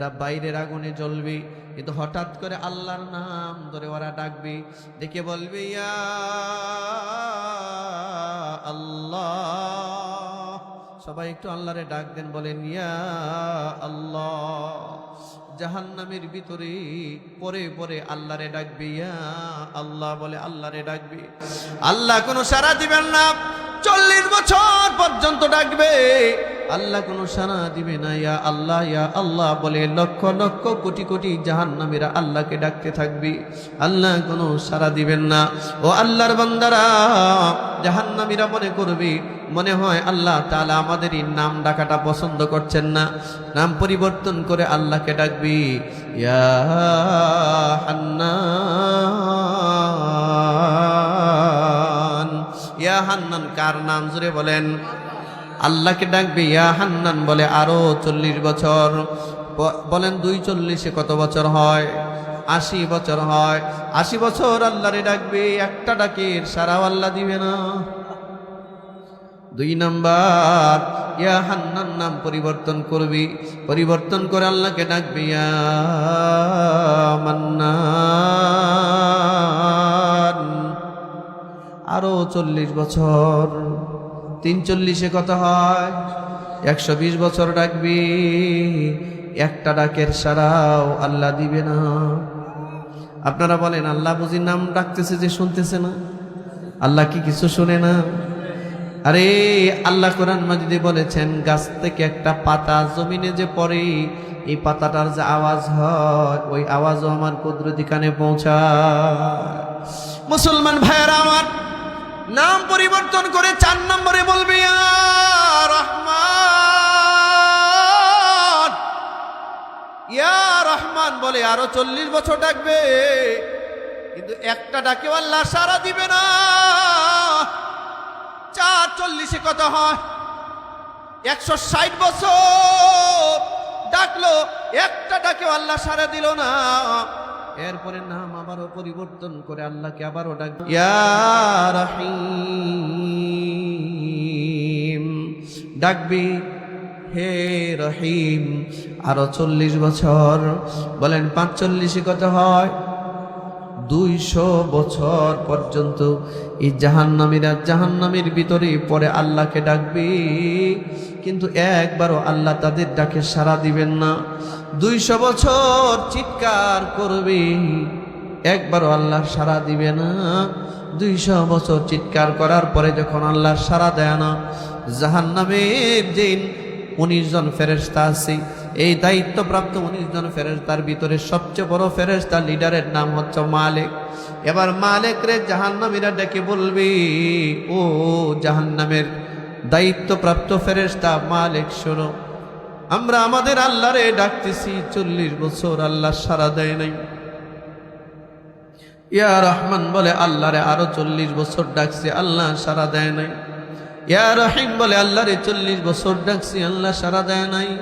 এরা বাইরের আগুনে জ্বলবি, কিন্তু হঠাৎ করে আল্লাহর নাম ধরে ওরা ডাকবি ডেকে বলবি, ইয়া আল্লাহ। সবাই একটু আল্লাহরে ডাক দেন, বলেন, ইয়া আল্লাহ। জাহান্নামের ভিতরে পরে পরে আল্লাহরে ডাকবি, ইয়া আল্লাহ, বলে আল্লাহরে ডাকবি। আল্লাহ কোনো সারা দিবেন না। চল্লিশ বছর পর্যন্ত ডাকবে। আল্লাহ কোনো সারা দিবে না, ইয়া আল্লাহ ইয়া আল্লাহ বলে লক্ষ লক্ষ কোটি কোটি জাহান্নামীরা আল্লাহকে ডাকতে থাকবি। আল্লাহ কোনো সারা দিবেন না। ও আল্লাহর বান্দারা, জাহান্নামীরা মনে করবি, মনে হয় আল্লাহ তাহলে আমাদের এই নাম ডাকাটা পছন্দ করছেন না। নাম পরিবর্তন করে আল্লাহকে ডাকবি। ইয়া হান্নান। হান্নান, কার নাম জুড়ে বলেন? আল্লাহকে ডাকবে ইয়া হান্নান বলে, আরও চল্লিশ বছর। বলেন দুই চল্লিশে কত বছর হয়? আশি বছর হয়। আশি বছর আল্লাহরে ডাকবে, একটা ডাকের সারাও আল্লাহ দিবে না। দুই নাম্বার, ইয়া হান্নান নাম পরিবর্তন করবি। পরিবর্তন করে আল্লাহকে ডাকবি, ইয়া মান্নান। আরও চল্লিশ বছর। তিন চল্লিশে কত হয়? একশো বিশ বছর ডাকবি। একটা ডাকের সারাও আল্লাহ দিবে না। আপনারা বলেন, আল্লাহ বুঝি নাম ডাকতেছে যে শুনতেছে না? আল্লাহ কি কিছু শুনে না? আরে, আল্লাহ কোরআন মাজিদে বলেছেন, গাছ থেকে একটা পাতা জমিনে যে পড়ে, এই পাতাটার যে আওয়াজ হয়, ওই আওয়াজও আমার কুদরতি কানে পৌঁছায়। মুসলমান ভাইয়েরা আমার নাম পরিবর্তন করে চার নম্বরে বলবে রহমান। ইয়া রহমান বলে আরও চল্লিশ বছর ডাকবে। কিন্তু একটা ডাকে আল্লাহ সারা দিবে না। চার চল্লিশে কত হয়? একশো ষাট বছর। ডাকলো, একটা ডাকে আল্লাহ সারা দিল না। এরপরে নাম আবারও পরিবর্তন করে আল্লাহকে আবারও ডাক ডাকবি, হে রহিম। আরও চল্লিশ বছর, বলেন পাঁচচল্লিশে কত হয়? দুইশো বছর পর্যন্ত এই জাহান্নামীরা জাহান্নামীর ভিতরে পরে আল্লাহকে ডাকবি। কিন্তু একবারও আল্লাহ তাদের ডাকে সাড়া দিবেন না। দুইশো বছর চিৎকার করবে, একবারও আল্লাহ সাড়া দিবে না। দুইশো বছর চিৎকার করার পরে যখন আল্লাহ সাড়া দেয় না জাহান জাহান্নামের দিন উনিশ জন ফেরেস্তা আছে। এই দায়িত্বপ্রাপ্ত উনিশ জন ফেরেস্তার ভিতরে সবচেয়ে বড় ফেরেস্তা লিডারের নাম হচ্ছে মালিক। এবার মালিক রে জাহান্নামীরা ডেকে বলবি, ও জাহান্নামের দায়িত্বপ্রাপ্ত ফেরেস্তা মালিক, শোনো। আমরা আমাদের আল্লাহরে ডাকতেছি, চল্লিশ বছর আল্লাহ সারা দেয় নাই। ইয়া রহমান বলে, আল্লাহরে আরও চল্লিশ বছর ডাকছে, আল্লাহ সারা দেয় নাই। ইয়া রহিম বলে, আল্লাহরে চল্লিশ বছর ডাকছি, আল্লাহ সারা দেয় নাই।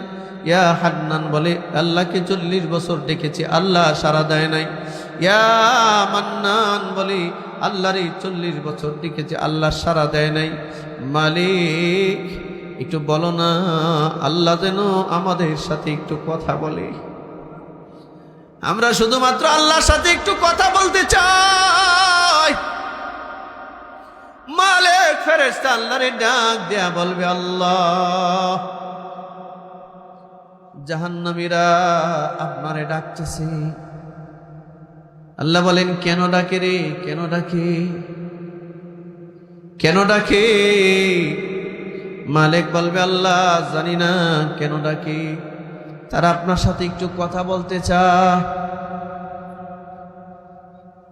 ইয়া হান্নান বলে, আল্লাহকে চল্লিশ বছর ডেকেছি, আল্লাহ সারা দেয় নাই। ইয়া মান্নান বলে আল্লাহরে চল্লিশ বছর ডেকেছি আল্লাহ সারা দেয় নাই, মালিক, একটু বলো না, আল্লাহ যেন আমাদের সাথে একটু কথা বলে। আমরা শুধুমাত্র আল্লাহর সাথে একটু কথা বলতে চাই। মালিক ফেরেস্তা আল্লাহরে ডাক দেয়া বলবে, আল্লাহ, জাহান্নামীরা আপনারে ডাকতেছে। আল্লাহ বলেন, কেন ডাকে রে? কেন ডাকে? কেন ডাকে? মালিক বলবে, আল্লাহ, জানি না কেন ডাকে। তারা আপনার সাথে একটু কথা বলতে চায়।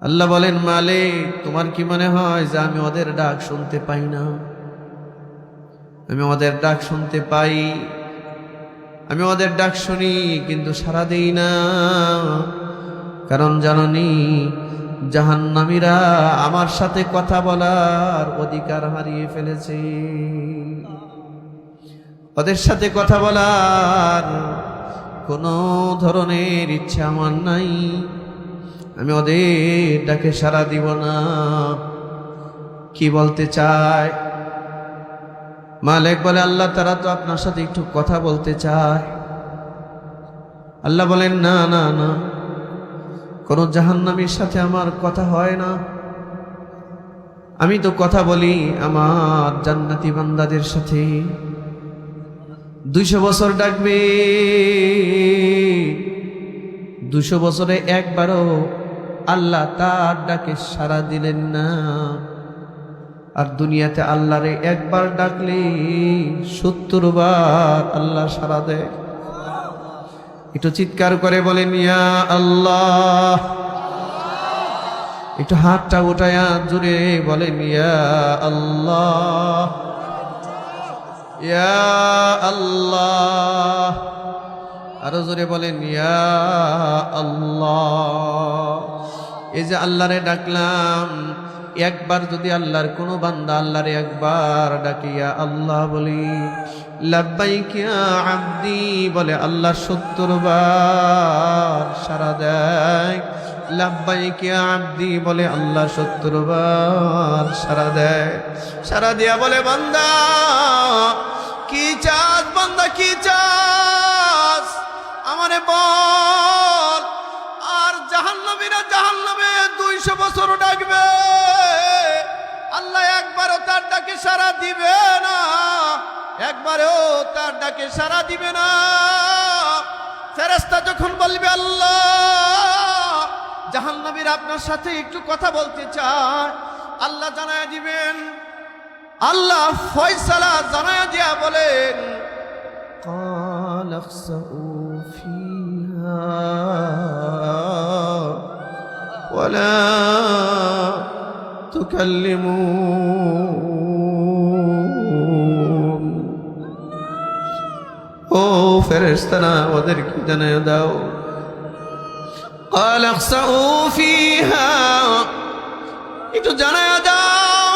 আল্লাহ বলেন, মালিক, তোমার কি মনে হয় যে আমি ওদের ডাক শুনতে পাই না? আমি ওদের ডাক শুনতে পাই। আমি ওদের ডাক শুনি, কিন্তু সারা দেই না। কারণ জাননি, জাহান্নামীরা আমার সাথে কথা বলার অধিকার হারিয়ে ফেলেছে। ওদের সাথে কথা বলার কোনো ধরনের ইচ্ছা আমার নাই। আমি ওদের ডাকে সারা দিব না। কি বলতে চায়? মালিক বলে, আল্লাহ তারা তো আপনার সাথে একটু কথা বলতে চায়। আল্লাহ বলেন, না না না। কোন জাহান্নামীর সাথে আমার কথা হয় না। আমি তো কথা বলি আমার জান্নাতি বান্দাদের সাথে। দুইশো বছর ডাকবে দুশো বছরে একবারও আল্লাহ তার ডাকে সাড়া দিলেন না। আর দুনিয়াতে আল্লাহরে একবার ডাকলে সত্তর বার আল্লাহ সাড়া দেয়। একটু চিৎকার করে বলেন, ইয়া আল্লাহ। একটু হাতটা উঠায়া জুড়ে বলেন, ইয়া আল্লাহ। ইয়া আল্লাহ। আরও জোরে বলেন, ইয়া আল্লাহ। এই যে আল্লাহরে ডাকলাম একবার যদি আল্লাহর কোনো বান্দা আল্লাহরে একবার ডাকিয়া আল্লাহ বলি আব্দি বলে, আল্লাহ সত্তর বার সারা দেয়। আব্দি বলে, আল্লাহ সত্তর বার সারা দেয়। সারা দিয়া বলে, বান্দা, কি চাস বান্দা, কি চাস? আমারে বল, আর জাহান্নামীরা জাহান্নামে দুইশো বছর ডাকবে আল্লাহ একবারও তার ডাকে সারা দিবে না একবারও তার ডাকে সারা দিবে না ফেরেস্তা যখন বলবে আল্লাহ জাহান্নামীরা আপনার সাথে একটু কথা বলতে চায় আল্লাহ জানায় দিবেন আল্লাহ ফয়সালা জানায় দিয়া বলেন قال اخسئوا فيها ولا تكلمون ও ফেরেশতারা ওদেরকে জানায় দাও قال اخسئوا فيها একটু জানায় দাও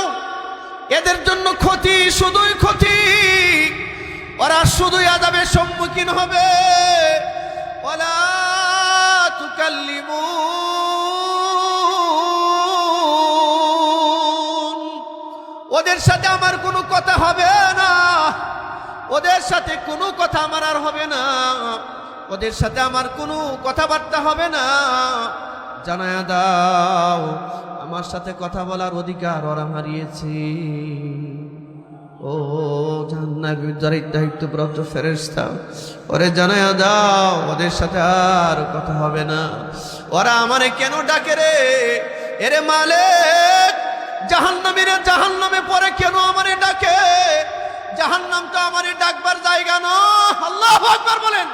এদের জন্য ক্ষতি শুধুই ক্ষতি ওরা শুধুই আদাবের সম্মুখীন হবে ওলা তুকাল্লিমুন ওদের সাথে আমার কোনো কথা হবে না। ওদের সাথে কোনো কথা আমার আর হবে না। ওদের সাথে আমার কোনো কথাবার্তা হবে না। জানায়া দাও, আমার সাথে কথা বলার অধিকার ওরা হারিয়েছে। ও জান্নাতের যারা দায়িত্বপ্রাপ্ত ফেরেশতা, ওরে জানায়া দাও, ওদের সাথে আর কথা হবে না। ওরা আমারে কেন ডাকে রে? এরে মালিক! জাহান্নামীরা জাহান্নামে পরে কেন আমারে ডাকে? জাহান্নাম তো আমারে ডাকবার জায়গা না। আল্লাহ আকবার বলেন।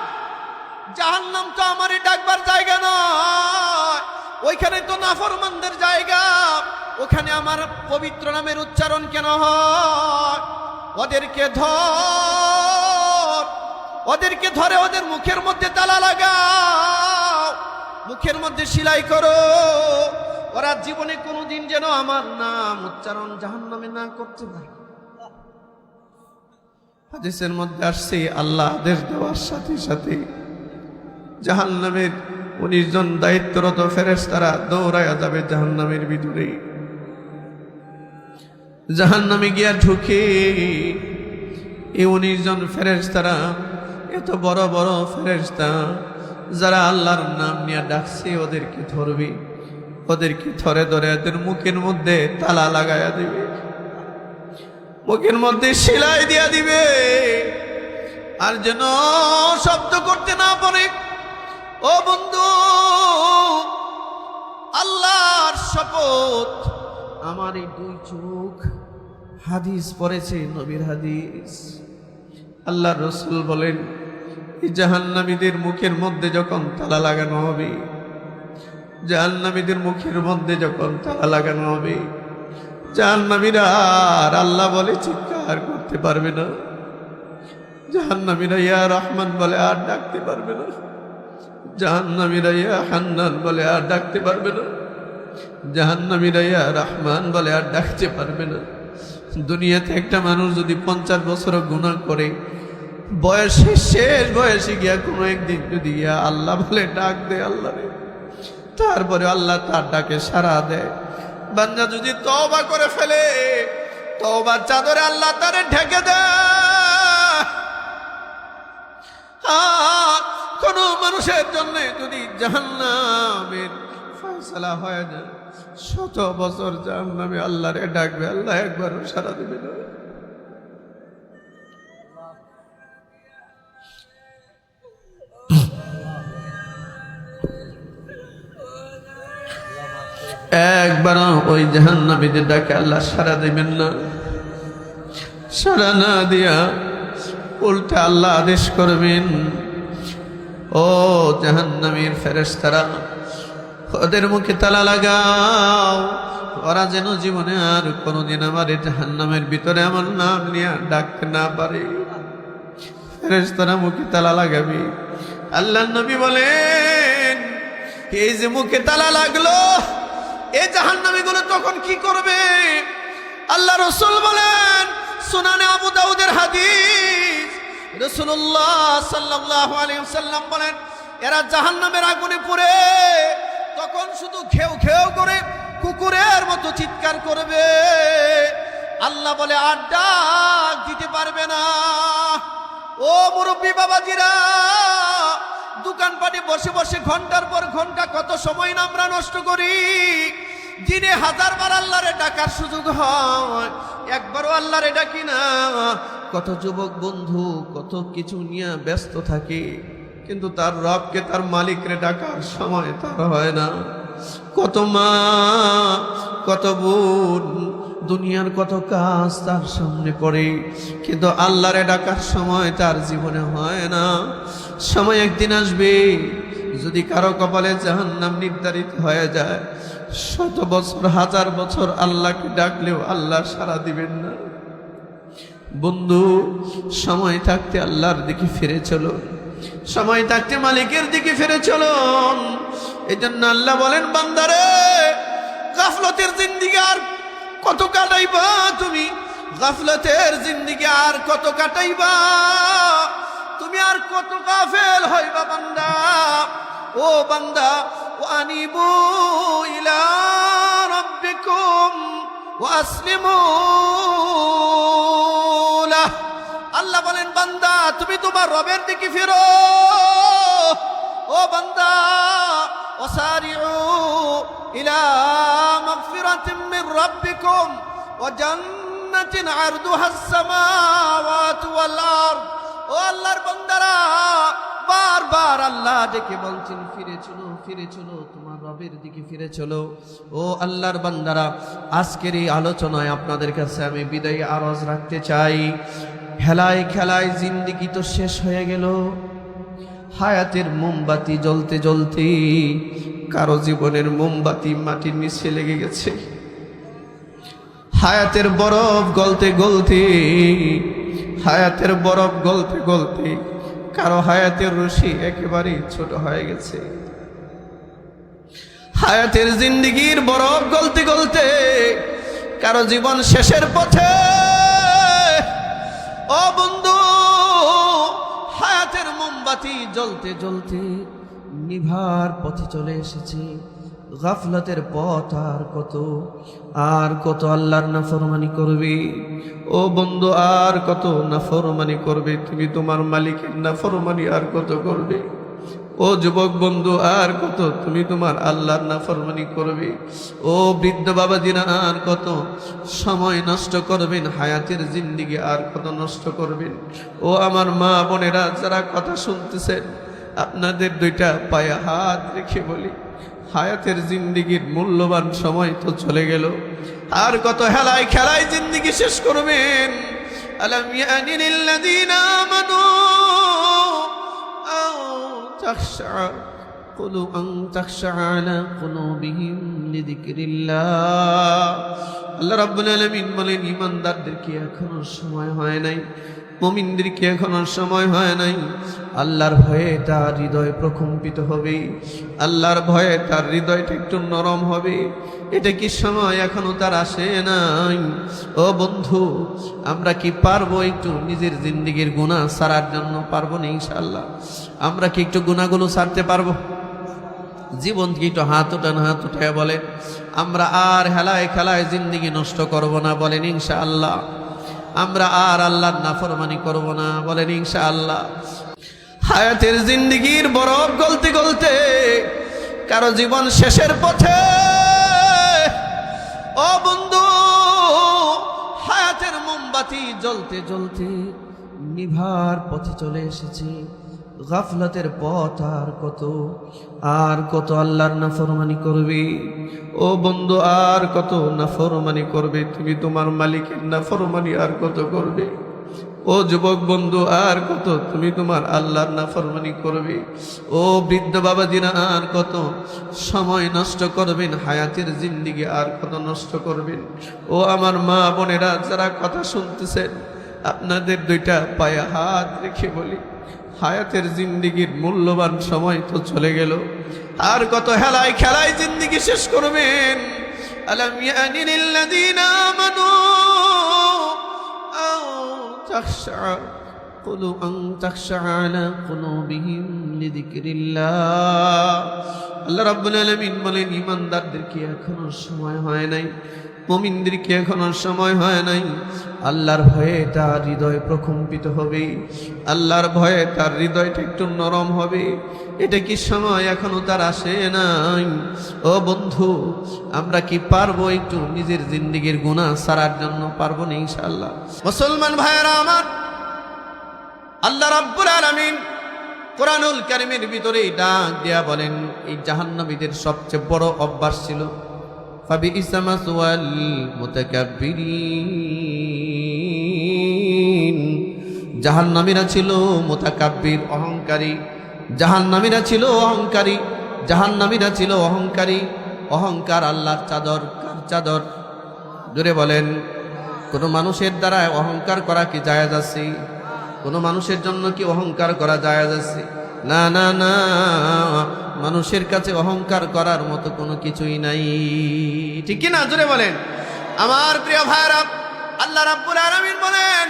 জাহান্নাম তো আমারে ডাকবার জায়গা নয় ওইখানে তো নাফরমানদের জায়গা। ওখানে আমার পবিত্র নামের উচ্চারণ কেন হয়? ওদেরকে ধর। ওদেরকে ধরে ওদের মুখের মধ্যে তালা লাগাও। মুখের মধ্যে সিলাই করো। ওরা জীবনে কোনোদিন যেন আমার নাম উচ্চারণ জাহান্নামে না করতে পারে। হাদিসের মধ্যে আসছে, আল্লাহ আদেশ দেওয়ার সাথে সাথে জাহান্নামের উনিশ জন দায়িত্বরত ফেরেস তারা দৌড়াইয়া যাবে জাহান্নামের ভিতরে। জাহান্নামে গিয়া ঢুকে এই উনিশ জন ফেরেস তারা এত বড় বড় ফেরেস্তা যারা আল্লাহর নাম নিয়ে ডাকছে, ওদেরকে ধরবে। ওদেরকে ধরে ধরে এদের মুখের মধ্যে তালা লাগাইয়া দিবে। মুখের মধ্যে সেলাই দিয়া দিবে। আর যেন শব্দ করতে না পারে। ও বন্ধু, আল্লাহর শপথ। আমার এই দুই চোখ হাদিস পড়েছে, নবীর হাদিস। আল্লাহ রসুল বলেন জাহান্নামীদের মুখের মধ্যে যখন তালা লাগানো হবে জাহান্নামীদের মুখের মধ্যে যখন তালা লাগানো হবে, জাহান্নামীরা আর আল্লাহ বলে চিৎকার করতে পারবে না। জাহান্নামীরা ইয়া রহমান বলে আর ডাকতে পারবে না। জাহান্নামীরা ইয়া হান্নান বলে আর ডাকতে পারবে না। জাহান্নামীরা ইয়া রহমান বলে আর ডাকতে পারবে না। দুনিয়াতে একটা মানুষ যদি পঞ্চাশ বছর গুণা করে বয়সে শেষ বয়সে গিয়া কোনো একদিন যদি ইয়া আল্লাহ বলে ডাক দে আল্লাহ রে তারপরে আল্লাহ তার ডাকে সারা দেয়। বান্দা যদি তওবা করে ফেলে, তওবার চাদরে আল্লাহ তারে ঢেকে দেয়। কোন মানুষের জন্য যদি জাহান্নামের ফয়সালা হয় না শত বছর জাহান্নামে আল্লাহরে ডাকবে, আল্লাহ একবারও সারা দিবে না। একবার ওই জাহান্নামীদের ডাকে আল্লাহ সারা দিবেন না। সারা না দিয়া উল্টে আল্লাহ আদেশ করবেন, ও জাহান্নামীর ফেরেশতারা, ওদের মুখে তালা লাগাও। ওরা যেন জীবনে আর কোনোদিন আমার এই জাহান্নামের ভিতরে আমার নাম নিয়ে ডাকতে না পারে। ফেরেশতারা মুখে তালা লাগাবি। আল্লাহ নবী বলেন, এই যে মুখে তালা লাগল এই জাহান্নামী গুলো তখন কি করবে? আল্লাহ রসুল বলেন, সুনানে আবু দাউদের হাদিস। রসুল্লাহ সাল্লাহ আলিয়াল্লাম বলেন, এরা জাহান্নামের আগুনে পড়ে, তখন শুধু ঘেউ ঘেউ করে কুকুরের মতো চিৎকার করবে। আল্লাহ বলে, আর ডাক দিতে পারবে না। ও মুরব্বী বাবাজিরা দোকানপাটে বসে বসে ঘণ্টার পর ঘণ্টা কত সময় না আমরা নষ্ট করি। দিনে হাজার বার আল্লাহরে ডাকার সুযোগ হয়। একবারও আল্লাহরে ডাকি না। কত যুবক বন্ধু, কত কিছু নিয়ে ব্যস্ত থাকে, কিন্তু তার রবকে, তার মালিকরে ডাকার সময় তার হয় না। কত মা, কত বোন, দুনিয়ার কত কাজ তার সামনে পড়ে, কিন্তু আল্লাহরে ডাকার সময় তার জীবনে হয় না। সময় একদিন আসবে যদি কারও কপালে জাহান্নাম নির্ধারিত হয়ে যায়, শত বছর, হাজার বছর আল্লাহকে ডাকলেও আল্লাহ সারা দিবেন না। বন্ধু, সময় থাকতে আল্লাহর দিকে ফিরে চলো। সময় থাকতে মালিকের দিকে ফিরে চলো। এই জন্য আল্লাহ বলেন, বান্দারে, গাফলতের জিন্দিগি আর কত কাটাইবা তুমি? গাফলতের জিন্দিগি আর কত কাটাইবা? তুমি আর কত কাফেল হইবা বান্দা? ও বান্দা আনিবু ইলা রব্বিকুম ওয়াসলিমু আল্লাহ বলেন, বান্দা, তুমি তোমার রবের দিকে ফিরো। ও বান্দা ওসারিউ ইলা মাগফিরাতিম মির রাব্বিকুম ওয়া জান্নাতিন আরদুহা আস-সামাওয়াতু ওয়াল আরদ। ও আল্লাহর বান্দারা, বারবার আল্লাহ ডেকে বলছেন, ফিরে চলো ফিরে চলো, তোমার রবের দিকে ফিরে চলো। ও আল্লাহর বান্দারা, আজকের এই আলোচনায় আপনাদের কাছে আমি বিদায়ী আরজ রাখতে চাই। খেলায় খেলায় জিন্দিগি তো শেষ হয়ে গেল। হায়াতের মোমবাতি জ্বলতে জ্বলতে কারও জীবনের মোমবাতি মাটির নিচে লেগে গেছে। হায়াতের বরফ গলতে গলতে হায়াতের বরফ গলতে গলতে কারও হায়াতের রশি একেবারেই ছোট হয়ে গেছে। হায়াতের জিন্দিগির বরফ গলতে গলতে কারও জীবন শেষের পথে, ও বন্ধু, হায়াতের মোমবাতি জ্বলতে জ্বলতে নিভার পথে চলে এসেছে। গাফলতের পথ আর কত আর কত আল্লাহর নাফরমানি করবে? ও বন্ধু, আর কত নাফরমানি করবে? তুমি তোমার মালিকের নাফরমানি আর কত করবে? ও যুবক বন্ধু, আর কত তুমি তোমার আল্লাহর নাফরমানি করবে? ও বৃদ্ধ বাবাজিরা, আর কত সময় নষ্ট করবেন, হায়াতের জিন্দিগি আর কত নষ্ট করবেন? ও আমার মা বোনেরা, যারা কথা শুনতেছেন, আপনাদের দুইটা পায়ে হাত রেখে বলি। হায়াতের জিন্দিগির মূল্যবান সময় তো চলে গেল আর কত হেলায় খেলায় জিন্দিগি শেষ করবেন আলম ইয়ানি লিল্লাযীনা আমানু আও তাখশা قلوا أن تخشع على قلوبهم لذكر الله আল্লাহ রাব্বুল আলামিন বলেন ইমানদারদের কি এখনো সময় হয় নাই মুমিনদের কি এখনও সময় হয় নাই? আল্লাহর ভয়ে তার হৃদয় প্রকম্পিত হবে। আল্লাহর ভয়ে তার হৃদয়টা একটু নরম হবে। এটা কি সময় এখনও তার আসে নাই? ও বন্ধু, আমরা কি পারব একটু নিজের জিন্দিগির গুণা সারার জন্য? পারব না ইনশাল্লাহ আমরা কি একটু গুণাগুলো সারতে পারব? জীবন কি একটু হাত উঠান, হাত উঠে বলেন। আমরা আর হেলায় খেলায় জিন্দিগি নষ্ট করব না বলেন ইনশা আল্লাহ আমরা আর আল্লাহর নাফরমানি করব না, বলেন ইনশা আল্লাহ হায়াতের জিন্দিগির বরফ গলতে গলতে কারও জীবন শেষের পথে, ও বন্ধু, হায়াতের মোমবাতি জ্বলতে জ্বলতে নিভার পথে চলে এসেছি। গাফলাতের পথ আর কত আর কত আল্লাহর নাফরমানি করবে? ও বন্ধু, আর কত নাফরমানি করবে? তুমি তোমার মালিকের নাফরমানি আর কত করবে? ও যুবক বন্ধু, আর কত তুমি তোমার আল্লাহর নাফরমানি করবে? ও বৃদ্ধ বাবাজিরা, আর কত সময় নষ্ট করবেন, হায়াতের জিন্দিগি আর কত নষ্ট করবেন? ও আমার মা বোনেরা, যারা কথা শুনতেছেন, আপনাদের দুইটা পায়ে হাত রেখে বলি। হায়াতের জিন্দিগির মূল্যবান সময় তো চলে গেল আর কত হেলায় খেলায় জিন্দিগি শেষ করবেন আলম ইয়ানিল্লাযীনা আমানু أو تخشع قلوا أن تخشع على قلوبهم لذكر الله আল্লাহ রাব্বুল আলামিন বলেন ইমানদারদের কি এখনো সময় হয় নাই মুমিনদের কি এখনও সময় হয় নাই? আল্লাহর ভয়ে তার হৃদয় প্রকম্পিত হবে। আল্লাহর ভয়ে তার হৃদয়টা একটু নরম হবে। এটা কি সময় এখনও তার আসে নাই? ও বন্ধু, আমরা কি পারব একটু নিজের জিন্দিগির গুণা সারার জন্য পারব না ইনশাআল্লাহ? মুসলমান ভাইয়েরা আমার, আল্লাহ রাব্বুল আলামিন কোরআনুল কারিমের ভিতরে ডাক দিয়া বলেন, এই জাহান্নামীদের সবচেয়ে বড় অভ্যাস ছিল ইসামা সুয়াল মুতাকাব্বিরিন। জাহান্নামীরা ছিল মুতাকাব্বির অহংকারী। জাহান্নামীরা ছিল অহংকারী। জাহান্নামীরা ছিল অহংকারী। অহংকার আল্লাহর চাদর, কার চাদর? জোরে বলেন, কোনো মানুষের দ্বারা অহংকার করা কি জায়েজ আছে? কোনো মানুষের জন্য কি অহংকার করা জায়েজ আছে? না না না। মানুষের কাছে অহংকার করার মতো কোনো কিছুই নাই। ঠিক কি না জোরে বলেন। আমার প্রিয় ভাইরা আল্লাহ রাব্বুল আলামিন বলেন,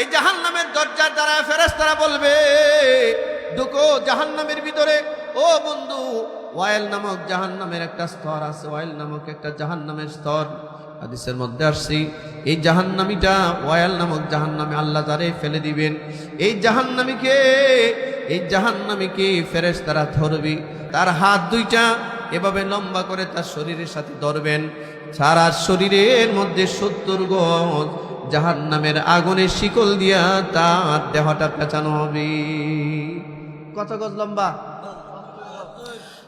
এই জাহান্নামের দরজার দ্বারা ফেরেশতারা বলবে, ঢুকো জাহান্নামের ভিতরে। ও বন্ধু, ওয়াইল নামক জাহান্নামের একটা স্তর আছে, ওয়াইল নামক একটা জাহান্নামের স্তর। হাদিসের মধ্যে আসছি, এই জাহান্নামীটা ওয়াল নামক জাহান্নামে আল্লাহ তারে ফেলে দিবেন। এই জাহান্নামীকে এই জাহান্নামীকে ফেরেশ তারা ধরবে, তার হাত দুইটা এভাবে লম্বা করে তার শরীরের সাথে ধরবেন। সারা শরীরের মধ্যে সত্তর গজ জাহান্নামের আগুনের শিকল দিয়া তার দেহটা পেঁচানো হবে। কত গজ লম্বা?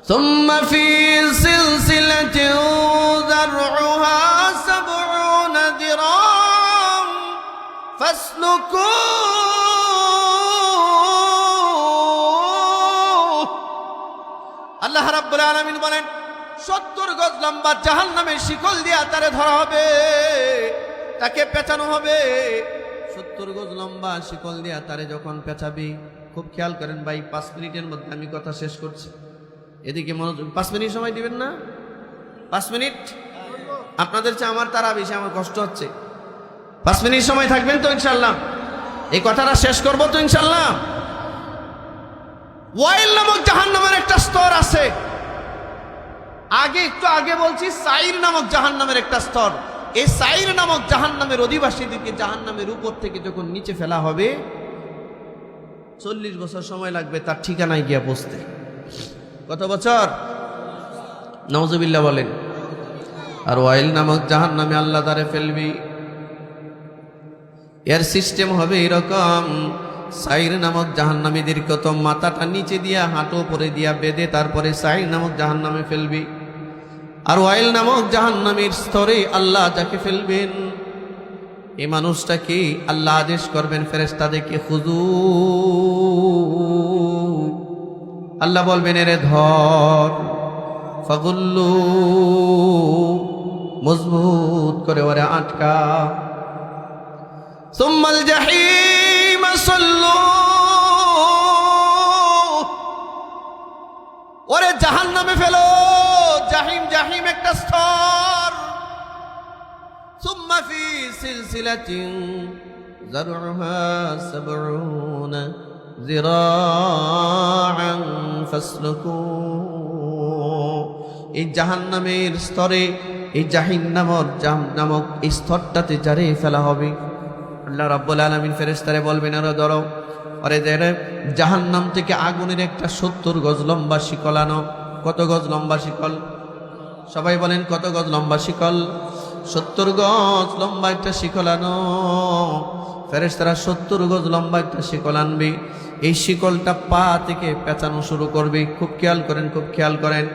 ثم في سلسلة ذرعها سبعون ذراعا فاسلكوه আল্লাহ রাব্বুল আলামিন বলেন সত্তর গজ লম্বা জাহান নামের শিকল দিয়া তারে ধরা হবে তাকে পেঁচানো হবে সত্তর গজ লম্বা শিকল দিয়া তারে যখন পেঁচাবি খুব খেয়াল করেন ভাই পাঁচ মিনিটের মধ্যে আমি কথা শেষ করছি এদিকে মনোযোগ পাঁচ মিনিট সময় দিবেন না? পাঁচ মিনিট? আপনাদের চেয়ে আমার তারা বেশি, আমার কষ্ট হচ্ছে। পাঁচ মিনিট সময় থাকবেন তো ইনশাল্লাহ এই কথাটা শেষ করব তো ইনশাল্লাহ ওয়াইল নামক জাহান নামের একটা স্তর আছে। আগে একটু আগে বলছি, সাইর নামক জাহান নামের একটা স্তর। এই সাইর নামক জাহান নামের অধিবাসীদেরকে জাহান নামের উপর থেকে যখন নিচে ফেলা হবে, চল্লিশ বছর সময় লাগবে তার ঠিকানায় গিয়া পৌঁছতে কত বছর? নওজবিল্লা বলেন। আর ওয়াইল নামক জাহান নামে আল্লাহ তারে ফেলবি। এর সিস্টেম হবে এরকম, সাইর নামক জাহান্নামীদের কত মাথাটা নিচে দিয়া, হাঁটু পরে দিয়া বেঁধে তারপরে সাইর নামক জাহান্নামে ফেলবি। আর ওয়াইল নামক জাহান্নামীর স্তরে আল্লাহ যাকে ফেলবেন, এই মানুষটাকে আল্লাহ আদেশ করবেন ফেরেস্তাদেরকে খুজু আল্লাহ বলবেন, এরে ধর, ফাগুল্লু, মজবুত করে ওরে আটকা। সুম্মাল জাহিম সাল্লু, ওরে জাহান নামে ফেলো, জাহিম জাহিম একটা স্তর। সুম্মা ফি সিলসিলাতিন, জারুহা সাবরুনা এই জাহান নামের স্তরে, এই জাহিন নামক জাহান নামক এই স্তরটাতে জারিয়ে ফেলা হবে। আল্লাহ রাব্বুল আলমিন ফেরেস্তারে বলবেন, আরও ধরো, আরে দেরে জাহান নাম থেকে আগুনের একটা সত্তর গজ লম্বা শিকলানো কত গজ লম্বা শিকল? সবাই বলেন, কত গজ লম্বা শিকল? সত্তর গজ লম্বা একটা শিকলানো ফেরেস্তারা সত্তর গজ লম্বা একটা শিকল আনবে। এই শিকলটা পা থেকে পেঁচানো শুরু করবে। খুব খেয়াল করেন, খুব খেয়াল করেন।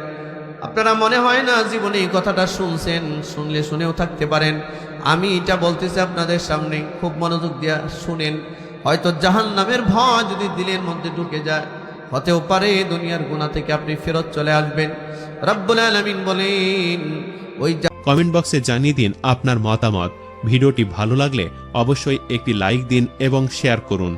আপনারা মনে হয় না জীবনে এই কথাটা শুনছেন? শুনলে শুনেও থাকতে পারেন। আমি এটা বলতেছি আপনাদের সামনে, খুব মনোযোগ দিয়া শুনেন। হয়তো জাহান নামের ভয় যদি দিলের মধ্যে ঢুকে যায়, হতেও পারে দুনিয়ার গুণা থেকে আপনি ফেরত চলে আসবেন। রব্বুল আলমিন বলেন, ওই কমেন্ট বক্সে জানিয়ে দিন আপনার মতামত। ভিডিওটি ভালো লাগলে অবশ্যই একটি লাইক দিন এবং শেয়ার করুন।